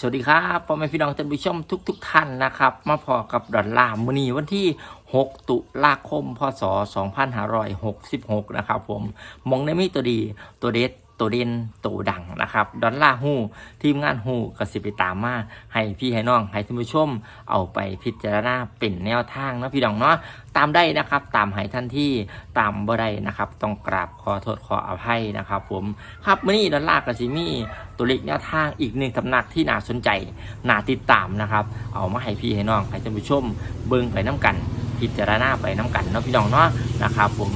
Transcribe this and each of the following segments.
สวัสดีครับพ่อแม่พี่น้องท่านผู้ชมทุกทุกๆท่านนะครับ มาพอกับดอลลาร์มือนีวันที่ 6 ตุลาคม พศ 2566 นะครับผม มองในมิตัวดีตัวเด็ด ตัวเด่นตัวดังนะครับ ดอลลาร์ฮูทีมงานฮูก็สิไปตามมาให้พี่ให้น้องให้ท่านผู้ชม เอาไปพิจารณาเป็นแนวทางนะพี่น้องเนาะตามได้นะครับ ตามให้ท่านที่ตามบ่ได้นะครับ ต้องกราบขอโทษขออภัยนะครับ ผมครับมื่อนี้ดอลลาร์กสิมีตัวเลขแนวทางอีกหนึ่งตำหนักที่น่าสนใจน่าติดตามนะครับ เอามาให้พี่ให้น้องให้ท่านผู้ชมเบิ่งไปน้กัน พิจารณาไปน้กันเนาะพี่น้องเนาะนะครับ ผม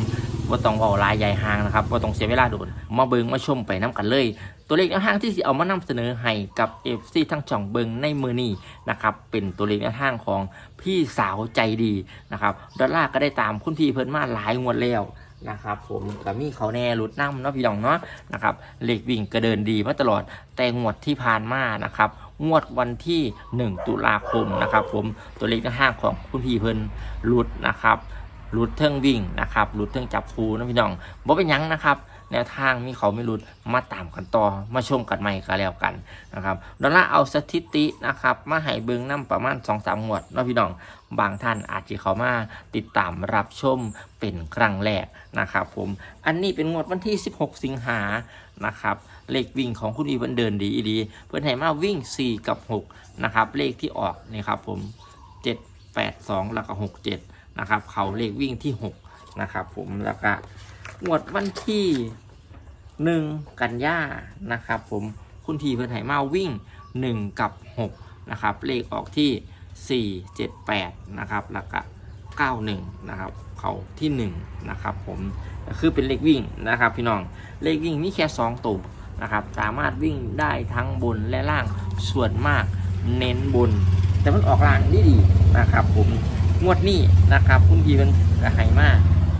ว่าต้องเอาลายใหญ่ห่างนะครับว่าต้องเสียเวลาโดนมาเบิงมาชมไปน้กันเลย ตัวเลขแนวทางที่สิเอามานำเสนอให้กับ FC ทั้งช่องเบิงในมือนี้นะครับเป็นตัวเลขแนวทางของพี่สาวใจดีนะครับดอลลาร์ก็ได้ตามคุณพี่เพิ่นมาหลายงวดแล้วนะครับผมกับมีเขาแน่หลุดน้ำเนาะพี่น้องเนาะนะครับเลขวิ่งก็เดินดีมาตลอดแต่งวดที่ผ่านมานะครับงวดวันที่ 1 ตุลาคมนะครับผมตัวเลขแนวทางของคุณพี่เพิ่นหลุดนะครับ หลุดเทิงวิ่งนะครับหลุดเทิงจับคูนะพี่น้องบ่เป็นยังนะครับ แนวทางมีเขาไม่หลุดมาตามกันต่อมาชมกันใหม่ก็แล้วกันนะครับดอลลาร์เอาสถิตินะครับมาให้เบิงน้ำประมาณ2อสามงวดนะพี่น้องบางท่านอาจจะเขามาติดตามรับชมเป็นครั้งแรกนะครับผมอันนี้เป็นงวดวันที่ 16 สิงหานะครับเลขวิ่งของคุณอีเพิ่นเดินดีดี เพื่อนให้มาวิ่ง 4 กับ 6 นะครับ เลขที่ออกนี่ครับผม 7 8 2 แล้วก็ 6 7 นะครับ เขาเลขวิ่งที่6นะครับ ผมแล้วก็งวดวันที่1กันยานะครับ ผมคุณทีเพื่อนให้มาวิ่ง1กับ6นะครับเลขออกที่ 4 7 8 นะครับแล้วก็ 91 นะครับ เขาที่ 1 นะครับผมคือเป็นเลขวิ่งนะครับ พี่น้องเลขวิ่งมีแค่ 2 ตัวนะครับ สามารถวิ่งได้ทั้งบนและล่างส่วนมากเน้นบน แต่มันออกล่างนี่ดีนะครับผม งวดนี้นะครับ คุณพี่เป็นกระหายมาก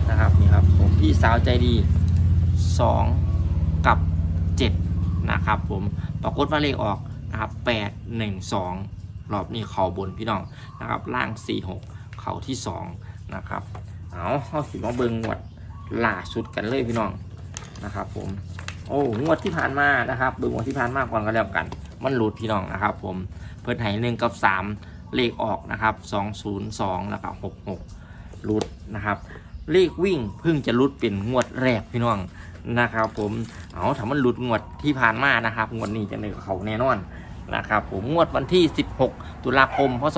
นะครับนี่ครับผมพี่สาวใจดี 2 กับ 7 นะครับผมปรากฏว่าเลขออกนะครับ8 1 2 รอบนี้เข่าบนพี่น้องนะครับล่าง 4 6 เข่าที่ 2 นะครับ เอาเอาสิมาเบิงงวดล่าสุดกันเลยพี่น้องนะครับผมโอ้งวดที่ผ่านมานะครับเบิงงวดที่ผ่านมาก่อนก็แล้วกัน มันหลุดพี่น้องนะครับ ผมเพิ่นให้หนึ่งกับสาม เลขออกนะครับสองศูนย์สองแล้วก็หกหกหลุดนะครับ เลขวิ่งเพิ่งจะหลุดเป็นงวดแรกพี่น้องนะครับ ผมเอาถามันหลุดงวดที่ผ่านมานะครับงวดนี้จะในเขาแน่นอนนะครับผมงวดวันที่ 16 ตุลาคม พศ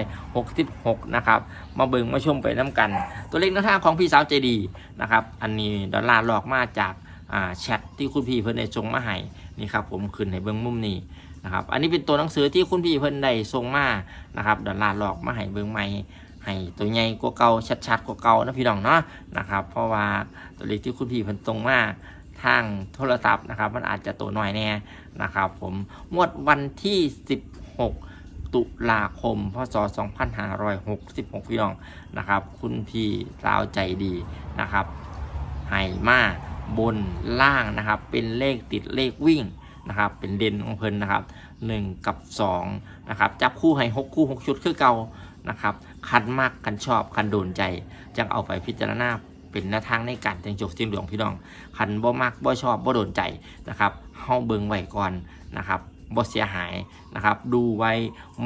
2566 นะครับ มาเบิ่งมาชมไปน้ำกัน ตัวเลขหน้าทางของพี่สาวใจดีนะครับ อันนี้ดอลลาร์หลอกมาจากอ่าแชทที่คุณพี่เพิ่อนได้ส่งมาให้นี่ครับผมขึ้นให้เบิ่งมุมนี้ นะครับอันนี้เป็นตัวหนังสือที่คุณพี่เพิ่นได้ส่งมานะครับดอลลาร์หลอกมาให้เบิ่งใหม่ให้ตัวใหญ่กว่าเก่าชัดๆกว่าเก่านะพี่น้องเนาะนะครับ เพราะว่าตัวเลขที่คุณพี่เพิ่นตรงมาทางโทรศัพท์นะครับ มันอาจจะตัวน้อยแน่นะครับ ผมงวดวันที่ 16ตุลาคม พศ 2566 พี่น้องนะครับ คุณพี่สาวใจดีนะครับให้มาบนล่างนะครับ เป็นเลขติดเลขวิ่ง นะครับเป็นเด่นของเพิ่นนะครับ1กับ2นะครับจับคู่ให้6คู่ 6 ชุดคือเก่านะครับคันมากคันชอบคันโดนใจจังเอาไปพิจารณาเป็นแนวทางในการแต่งจกเสียงหลวงพี่น้องคันบ่มักบ่ชอบบ่โดนใจนะครับเฮาเบิ่งไว้ก่อนนะครับบ่เสียหายนะครับ ดูไว้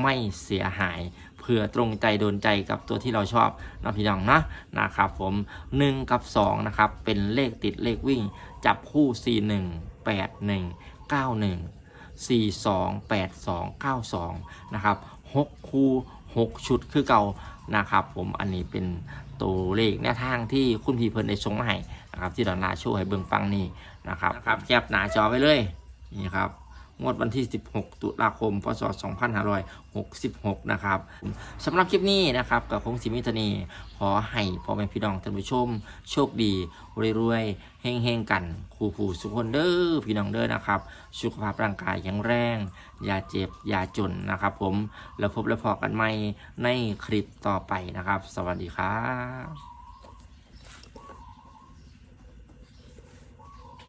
ไม่เสียหายเพื่อตรงใจโดนใจกับตัวที่เราชอบนะพี่น้องนะนะครับผม 1 กับ2นะครับเป็นเลขติดเลขวิ่ง จับคู่ 41 81 91 42 82 92นะครับ6คู่ 6 ชุดคือเก่านะครับ ผมอันนี้เป็นตัวเลขแนวทางที่คุณพี่เพิ่นได้ส่งมาให้นะครับที่ดอนลาร์โช่วยให้เบิ่งฟังนี่นะครับนะครับแคปหน้าจอไว้เลยนี่ครับ งวดวันที่ 16 ตุลาคม พศ 2566 นะครับสำหรับคลิปนี้นะครับกับคงสิมิตนีขอให้พ่อแม่พี่น้องท่านผู้ชม โชคดีรวยๆเฮงๆกันครูผู้สุขคนเด้อพี่น้องเด้อนะครับ สุขภาพร่างกายแข็งแรง อย่าเจ็บ อย่าจนนะครับ ผมแล้วพบแล้วพอกันใหม่ในคลิปต่อไปนะครับ สวัสดีครับ